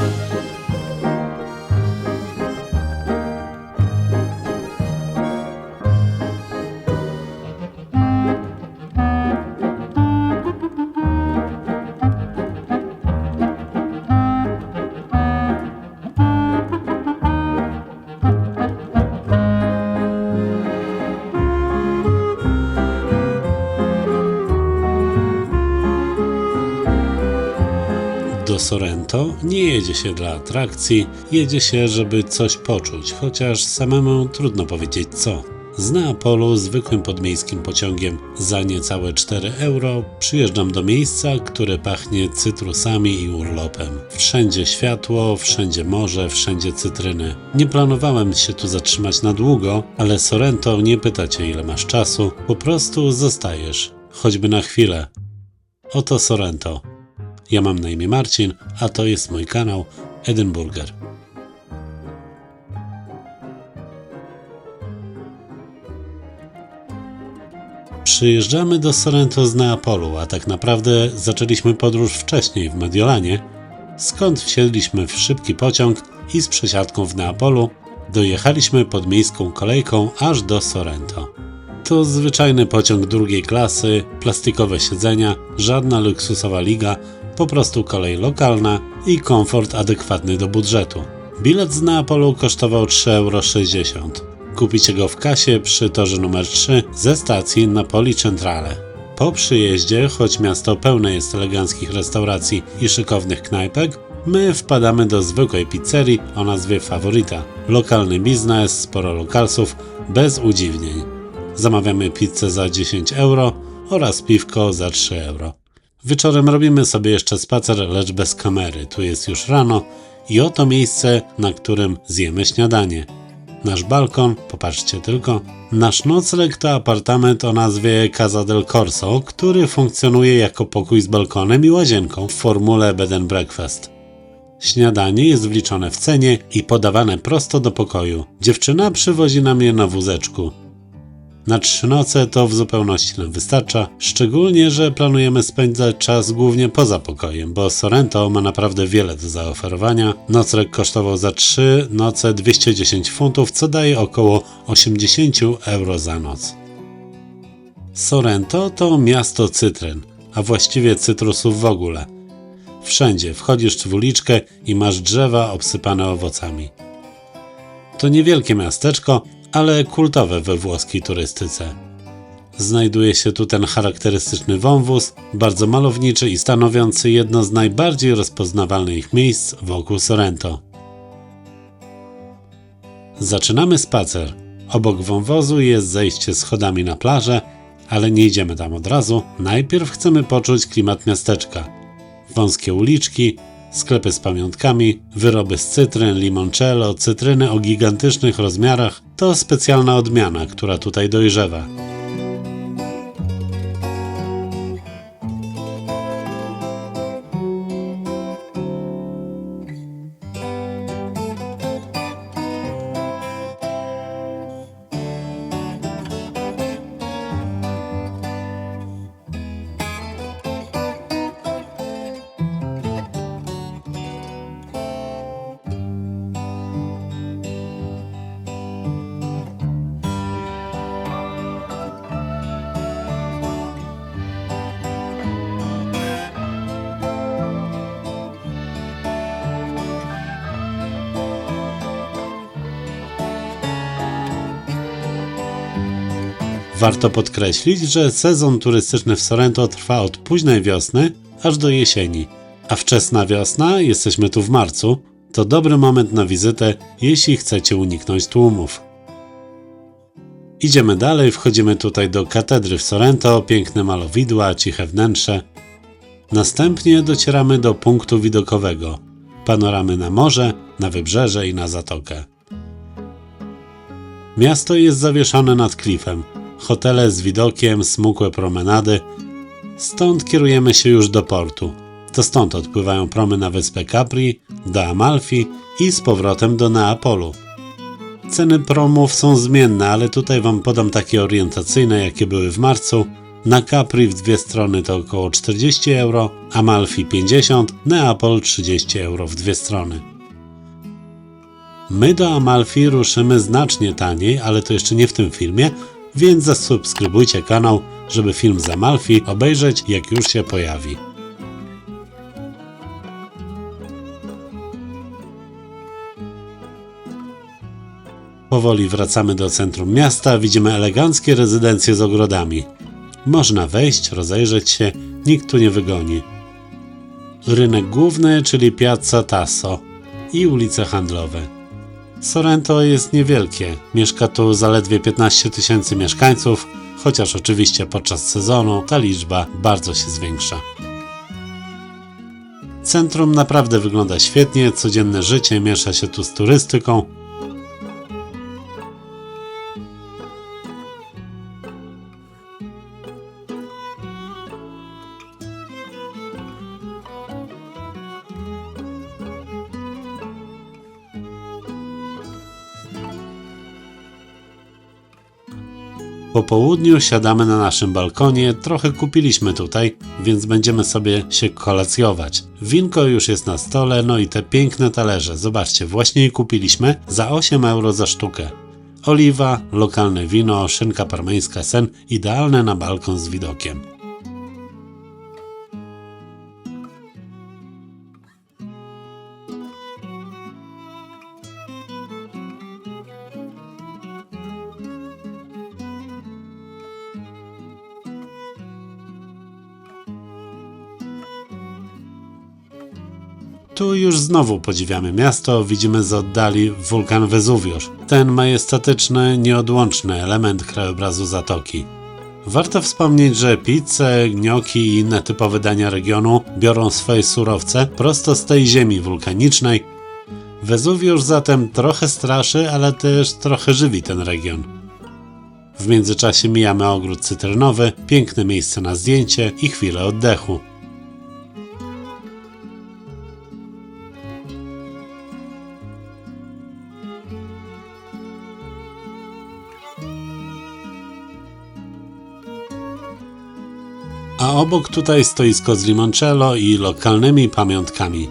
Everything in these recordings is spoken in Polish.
Do Sorrento nie jedzie się dla atrakcji, jedzie się, żeby coś poczuć, chociaż samemu trudno powiedzieć co. Z Neapolu zwykłym podmiejskim pociągiem za niecałe 4 euro przyjeżdżam do miejsca, które pachnie cytrusami i urlopem. Wszędzie światło, wszędzie morze, wszędzie cytryny. Nie planowałem się tu zatrzymać na długo, ale Sorrento nie pyta cię ile masz czasu, po prostu zostajesz, choćby na chwilę. Oto Sorrento. Ja mam na imię Marcin, a to jest mój kanał Edinburger. Przyjeżdżamy do Sorrento z Neapolu, a tak naprawdę zaczęliśmy podróż wcześniej w Mediolanie, skąd wsiedliśmy w szybki pociąg i z przesiadką w Neapolu dojechaliśmy podmiejską kolejką aż do Sorrento. To zwyczajny pociąg drugiej klasy, plastikowe siedzenia, żadna luksusowa liga, po prostu kolej lokalna i komfort adekwatny do budżetu. Bilet z Neapolu kosztował 3,60 euro. Kupicie go w kasie przy torze numer 3 ze stacji Napoli Centrale. Po przyjeździe, choć miasto pełne jest eleganckich restauracji i szykownych knajpek, my wpadamy do zwykłej pizzerii o nazwie Favorita. Lokalny biznes, sporo lokalsów, bez udziwnień. Zamawiamy pizzę za 10 euro oraz piwko za 3 euro. Wieczorem robimy sobie jeszcze spacer, lecz bez kamery. Tu jest już rano i oto miejsce, na którym zjemy śniadanie. Nasz balkon, popatrzcie tylko. Nasz nocleg to apartament o nazwie Casa del Corso, który funkcjonuje jako pokój z balkonem i łazienką w formule bed and breakfast. Śniadanie jest wliczone w cenie i podawane prosto do pokoju. Dziewczyna przywozi nam je na wózeczku. Na trzy noce to w zupełności nam wystarcza, szczególnie, że planujemy spędzać czas głównie poza pokojem, bo Sorrento ma naprawdę wiele do zaoferowania. Nocleg kosztował za trzy noce 210 funtów, co daje około 80 euro za noc. Sorrento to miasto cytryn, a właściwie cytrusów w ogóle. Wszędzie wchodzisz w uliczkę i masz drzewa obsypane owocami. To niewielkie miasteczko, ale kultowe we włoskiej turystyce. Znajduje się tu ten charakterystyczny wąwóz, bardzo malowniczy i stanowiący jedno z najbardziej rozpoznawalnych miejsc wokół Sorrento. Zaczynamy spacer. Obok wąwozu jest zejście schodami na plażę, ale nie idziemy tam od razu. Najpierw chcemy poczuć klimat miasteczka. Wąskie uliczki, sklepy z pamiątkami, wyroby z cytryn, limoncello, cytryny o gigantycznych rozmiarach to specjalna odmiana, która tutaj dojrzewa. Warto podkreślić, że sezon turystyczny w Sorrento trwa od późnej wiosny aż do jesieni, a wczesna wiosna, jesteśmy tu w marcu, to dobry moment na wizytę, jeśli chcecie uniknąć tłumów. Idziemy dalej, wchodzimy tutaj do katedry w Sorrento, piękne malowidła, ciche wnętrze. Następnie docieramy do punktu widokowego, panoramy na morze, na wybrzeże i na zatokę. Miasto jest zawieszone nad klifem. Hotele z widokiem, smukłe promenady. Stąd kierujemy się już do portu. To stąd odpływają promy na wyspę Capri, do Amalfi i z powrotem do Neapolu. Ceny promów są zmienne, ale tutaj Wam podam takie orientacyjne, jakie były w marcu. Na Capri w dwie strony to około 40 euro, Amalfi 50, Neapol 30 euro w dwie strony. My do Amalfi ruszymy znacznie taniej, ale to jeszcze nie w tym filmie, więc zasubskrybujcie kanał, żeby film z Amalfi obejrzeć jak już się pojawi. Powoli wracamy do centrum miasta, widzimy eleganckie rezydencje z ogrodami. Można wejść, rozejrzeć się, nikt tu nie wygoni. Rynek główny, czyli Piazza Tasso i ulice handlowe. Sorrento jest niewielkie, mieszka tu zaledwie 15 tysięcy mieszkańców, chociaż oczywiście podczas sezonu ta liczba bardzo się zwiększa. Centrum naprawdę wygląda świetnie, codzienne życie miesza się tu z turystyką, Po południu siadamy na naszym balkonie, trochę kupiliśmy tutaj, więc będziemy sobie się kolacjować. Winko już jest na stole, no i te piękne talerze, zobaczcie, właśnie je kupiliśmy za 8 euro za sztukę. Oliwa, lokalne wino, szynka parmeńska sen, idealne na balkon z widokiem. Tu już znowu podziwiamy miasto, widzimy z oddali wulkan Wezuwiusz. Ten majestatyczny, nieodłączny element krajobrazu Zatoki. Warto wspomnieć, że pizze, gnioki i inne typowe dania regionu biorą swoje surowce prosto z tej ziemi wulkanicznej. Wezuwiusz zatem trochę straszy, ale też trochę żywi ten region. W międzyczasie mijamy ogród cytrynowy, piękne miejsce na zdjęcie i chwilę oddechu. Obok tutaj stoisko z limoncello i lokalnymi pamiątkami.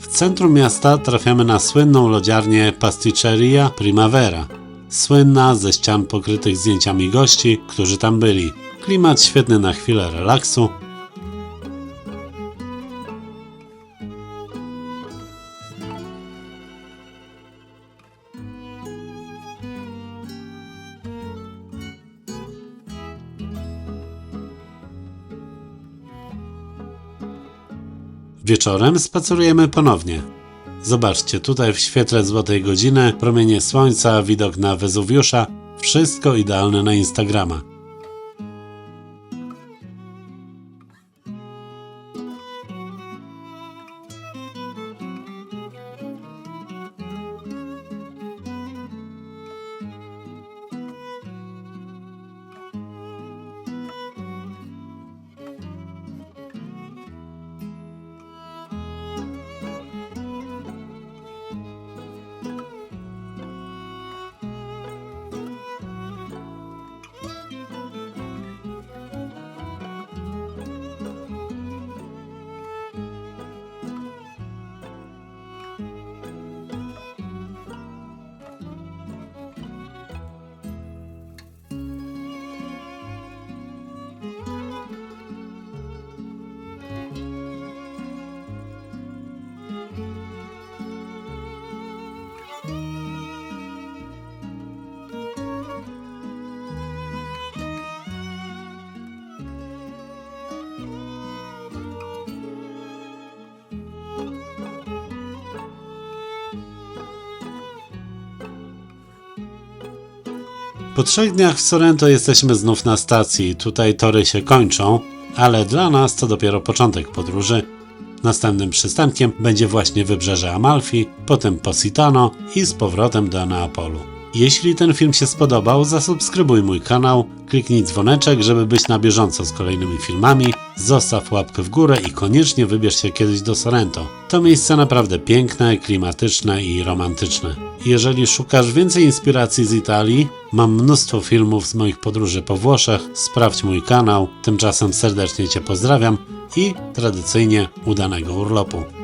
W centrum miasta trafiamy na słynną lodziarnię Pasticceria Primavera. Słynna ze ścian pokrytych zdjęciami gości, którzy tam byli. Klimat świetny na chwilę relaksu. Wieczorem spacerujemy ponownie. Zobaczcie, tutaj w świetle złotej godziny, promienie słońca, widok na Wezuwiusza, wszystko idealne na Instagrama. Po trzech dniach w Sorrento jesteśmy znów na stacji. Tutaj tory się kończą, ale dla nas to dopiero początek podróży. Następnym przystankiem będzie właśnie wybrzeże Amalfi, potem Positano i z powrotem do Neapolu. Jeśli ten film się spodobał, zasubskrybuj mój kanał, kliknij dzwoneczek, żeby być na bieżąco z kolejnymi filmami, zostaw łapkę w górę i koniecznie wybierz się kiedyś do Sorrento. To miejsce naprawdę piękne, klimatyczne i romantyczne. Jeżeli szukasz więcej inspiracji z Italii, mam mnóstwo filmów z moich podróży po Włoszech. Sprawdź mój kanał. Tymczasem serdecznie Cię pozdrawiam i tradycyjnie udanego urlopu.